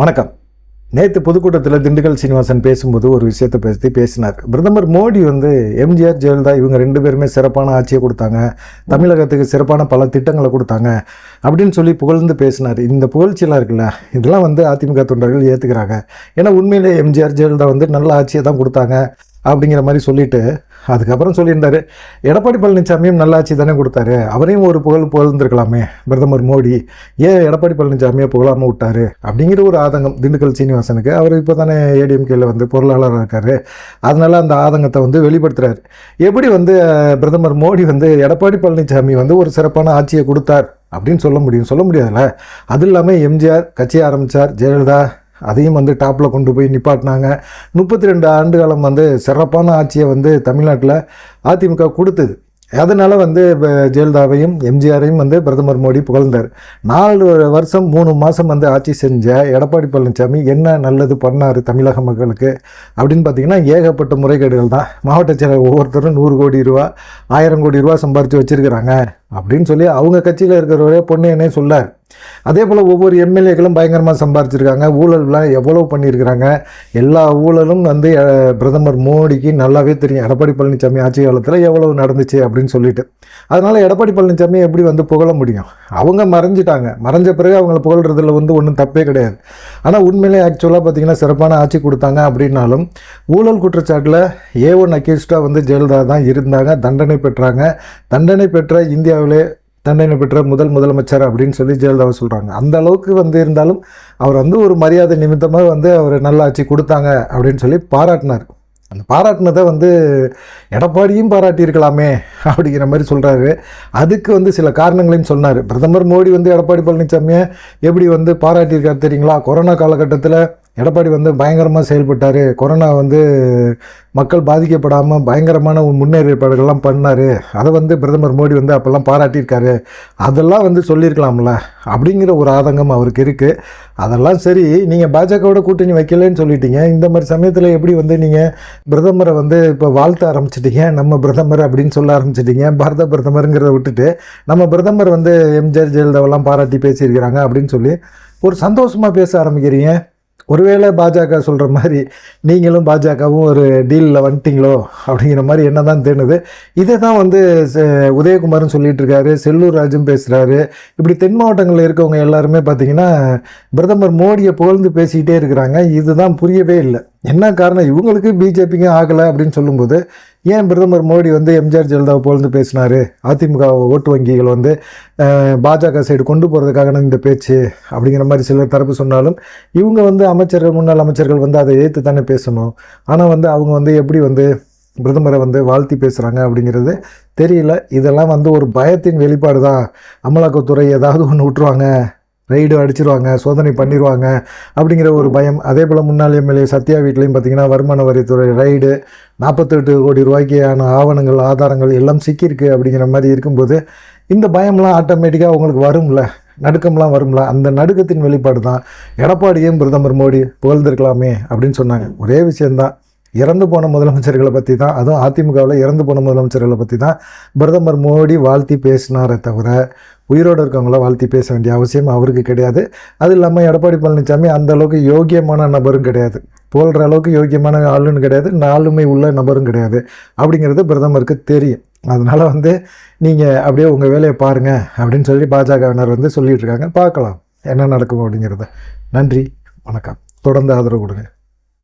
வணக்கம். நேற்று பொதுக்கூட்டத்தில் திண்டுக்கல் சீனிவாசன் பேசும்போது ஒரு விஷயத்தை பற்றி பேசினார். பிரதமர் மோடி வந்து எம்ஜிஆர் ஜெயலலிதா இவங்க ரெண்டு பேருமே சிறப்பான ஆட்சியை கொடுத்தாங்க. தமிழகத்துக்கு சிறப்பான பல திட்டங்களை கொடுத்தாங்க. அப்படின்னு சொல்லி புகழ்ந்து பேசினார். இந்த புகழ்ச்சியெல்லாம் இருக்குல்ல இதெல்லாம் வந்து அதிமுக தொண்டர்கள் ஏற்றுக்கிறாங்க ஏன்னா உண்மையிலே எம்ஜிஆர் ஜெயலலிதா வந்து நல்ல ஆட்சியை தான் கொடுத்தாங்க அப்படிங்கிற மாதிரி சொல்லிட்டு அதுக்கப்புறம் சொல்லியிருந்தார் எடப்பாடி பழனிசாமியும் நல்லாட்சி தானே கொடுத்தாரு. அவரையும் ஒரு புகழ் புகழ்ந்துருக்கலாமே. பிரதமர் மோடி ஏன் எடப்பாடி பழனிசாமியை புகழாமல் விட்டாரு? அப்படிங்கிற ஒரு ஆதங்கம் திண்டுக்கல் சீனிவாசனுக்கு. அவர் இப்போ தானே ஏடிஎம்கேயில் வந்து பொருளாளராக இருக்காரு. அதனால் அந்த ஆதங்கத்தை வந்து வெளிப்படுத்துறாரு. எப்படி வந்து பிரதமர் மோடி வந்து எடப்பாடி பழனிசாமி வந்து ஒரு சிறப்பான ஆட்சியை கொடுத்தார் அப்படின்னு சொல்ல முடியும்? சொல்ல முடியாதுல்ல. அது இல்லாமல் எம்ஜிஆர் கட்சி ஆரம்பித்தார் ஜெயலலிதா. அதையும் வந்து டாப்பில் கொண்டு போய் நிப்பாட்டினாங்க. முப்பத்தி ரெண்டு ஆண்டு காலம் வந்து சிறப்பான ஆட்சியை வந்து தமிழ்நாட்டில் அதிமுக கொடுத்தது. அதனால் வந்து ஜெயலலிதாவையும் எம்ஜிஆரையும் வந்து பிரதமர் மோடி புகழ்ந்தார். நாலு வருஷம் மூணு மாதம் வந்து ஆட்சி செஞ்ச எடப்பாடி பழனிசாமி என்ன நல்லது பண்ணார் தமிழக மக்களுக்கு அப்படின்னு பார்த்தீங்கன்னா ஏகப்பட்ட முறைகேடுகள் தான். மாவட்ட செயலர் ஒவ்வொருத்தரும் நூறு கோடி ரூபா ஆயிரம் கோடி ரூபா சம்பாரித்து வச்சுருக்கிறாங்க. அப்படின்னு சொல்லி அவங்க கட்சியில் இருக்கிறவரே பொன்னையனே சொல்லார் அதே போல் ஒவ்வொரு எம்எல்ஏக்களும் பயங்கரமாக சம்பாரிச்சிருக்காங்க. ஊழல்லாம் எவ்வளோ பண்ணியிருக்கிறாங்க? எல்லா ஊழலும் வந்து பிரதமர் மோடிக்கு நல்லாவே தெரியும். எடப்பாடி பழனிசாமி ஆட்சி காலத்தில் எவ்வளவு நடந்துச்சு அப்படின்னு சொல்லிட்டு. அதனால் எடப்பாடி பழனிசாமி எப்படி வந்து புகழ முடியும்? அவங்க மறைஞ்சிட்டாங்க. மறைஞ்ச பிறகு அவங்கள புகழ்றதுல வந்து ஒன்றும் தப்பே கிடையாது. ஆனால் உண்மையிலே ஆக்சுவலாக பார்த்திங்கன்னா சிறப்பான ஆட்சி கொடுத்தாங்க அப்படின்னாலும் ஊழல் குற்றச்சாட்டில் ஏ ஒன் அக்யூஸ்டாக வந்து ஜெயலலிதா தான் இருந்தாங்க தண்டனை பெற்றாங்க. தண்டனை பெற்ற இந்தியாவிலே தண்டனை பெற்ற முதல் முதலமைச்சர் அப்படின்னு சொல்லி ஜெயலலிதாவை சொல்கிறாங்க அந்த அளவுக்கு வந்து இருந்தாலும் அவர் வந்து ஒரு மரியாதை நிமித்தமாக வந்து அவர் நல்ல ஆட்சி கொடுத்தாங்க அப்படின்னு சொல்லி பாராட்டினார். அந்த பாராட்டினதை வந்து எடப்பாடியும் பாராட்டியிருக்கலாமே அப்படிங்கிற மாதிரி சொல்கிறாரு அதுக்கு வந்து சில காரணங்களையும் சொன்னார். பிரதமர் மோடி வந்து எடப்பாடி பழனிசாமியை எப்படி வந்து பாராட்டியிருக்காரு தெரியுங்களா? கொரோனா காலகட்டத்தில் எடப்பாடி வந்து பயங்கரமாக செயல்பட்டார். கொரோனா வந்து மக்கள் பாதிக்கப்படாமல் பயங்கரமான முன்னேற்பாடுகள்லாம் பண்ணார். அதை வந்து பிரதமர் மோடி வந்து அப்போல்லாம் பாராட்டியிருக்காரு. அதெல்லாம் வந்து சொல்லியிருக்கலாம்ல. அப்படிங்கிற ஒரு ஆதங்கம் அவருக்கு இருக்குது அதெல்லாம் சரி நீங்கள் பாஜகவோட கூட்டணி வைக்கலன்னு சொல்லிட்டீங்க. இந்த மாதிரி சமயத்தில் எப்படி வந்து நீங்கள் பிரதமரை வந்து இப்போ வாழ்த்த ஆரம்பிச்சிட்டிங்க? நம்ம பிரதமர் அப்படின்னு சொல்ல ஆரம்பிச்சிட்டீங்க. பாரத பிரதமருங்கிறத விட்டுட்டு நம்ம பிரதமர் வந்து எம்ஜிஆர் ஜெயலலிதாவெல்லாம் பாராட்டி பேசியிருக்கிறாங்க அப்படின்னு சொல்லி ஒரு சந்தோஷமாக பேச ஆரம்பிக்கிறீங்க. ஒருவேளை பாஜக சொல்கிற மாதிரி நீங்களும் பாஜகவும் ஒரு டீலில் வந்துட்டிங்களோ அப்படிங்கிற மாதிரி என்ன தான் தேணுது. இதை தான் வந்து ச- உதயகுமாரும் சொல்லிட்டு இருக்காரு செல்லூர் ராஜும் பேசுகிறாரு இப்படி தென் மாவட்டங்களில் இருக்கவங்க எல்லாருமே பார்த்தீங்கன்னா பிரதமர் மோடியை புகழ்ந்து பேசிக்கிட்டே இருக்கிறாங்க. இதுதான் புரியவே இல்லை. என்ன காரணம்? இவங்களுக்கு பிஜேபிக்கும் ஆகலை அப்படின்னு சொல்லும்போது ஏன் பிரதமர் மோடி வந்து எம்ஜிஆர் ஜெயலலிதாவை புகழ்ந்து பேசினார்? அதிமுக ஓட்டு வங்கிகள் வந்து பாஜக சைடு கொண்டு போகிறதுக்காக இந்த பேச்சு அப்படிங்கிற மாதிரி சிலர் தரப்பு சொன்னாலும் இவங்க வந்து அமைச்சர்கள் முன்னாள் அமைச்சர்கள் வந்து அதை ஏற்று தானே பேசணும். ஆனால் வந்து அவங்க வந்து எப்படி வந்து பிரதமரை வந்து வாழ்த்தி பேசுகிறாங்க அப்படிங்கிறது தெரியல. இதெல்லாம் வந்து ஒரு பயத்தின் வெளிப்பாடு தான் அமலாக்கத்துறை ஏதாவது ஒன்று விட்டுருவாங்க. ரைடு அடிச்சிருவாங்க சோதனை பண்ணிடுவாங்க அப்படிங்கிற ஒரு பயம். அதே போல் முன்னாள் எம்எல்ஏ சத்யா வீட்லேயும் பார்த்தீங்கன்னா வருமான வரித்துறை ரைடு நாற்பத்தெட்டு கோடி ரூபாய்க்கான ஆவணங்கள் ஆதாரங்கள் எல்லாம் சிக்கியிருக்கு அப்படிங்கிற மாதிரி இருக்கும்போது இந்த பயம்லாம் ஆட்டோமேட்டிக்காக அவங்களுக்கு வரும்ல? நடுக்கம்லாம் வரும்ல? அந்த நடுக்கத்தின் வெளிப்பாடு தான் எடப்பாடியும் பிரதமர் மோடி புகழ்ந்திருக்கலாமே அப்படின்னு சொன்னாங்க. ஒரே விஷயந்தான் இறந்து போன முதலமைச்சர்களை பற்றி தான் அதுவும் அதிமுகவில் இறந்து போன முதலமைச்சர்களை பற்றி தான் பிரதமர் மோடி வாழ்த்தி பேசினாரே தவிர உயிரோடு இருக்கவங்கள வாழ்த்தி பேச வேண்டிய அவசியம் அவருக்கு கிடையாது. அது இல்லாமல் எடப்பாடி பழனிசாமி அந்த அளவுக்கு யோக்கியமான நபரும் கிடையாது. போல்ற அளவுக்கு யோக்கியமான ஆளுன்னு கிடையாது. நாளுமை உள்ள நபரும் கிடையாது. அப்படிங்கிறது பிரதமருக்கு தெரியும். அதனால் வந்து நீங்கள் அப்படியே உங்கள் வேலையை பாருங்கள் அப்படின்னு சொல்லி பாஜகவினர் வந்து சொல்லிகிட்ருக்காங்க பார்க்கலாம். என்ன நடக்கும் அப்படிங்கிறத. நன்றி. வணக்கம். தொடர்ந்து ஆதரவு கொடுங்க.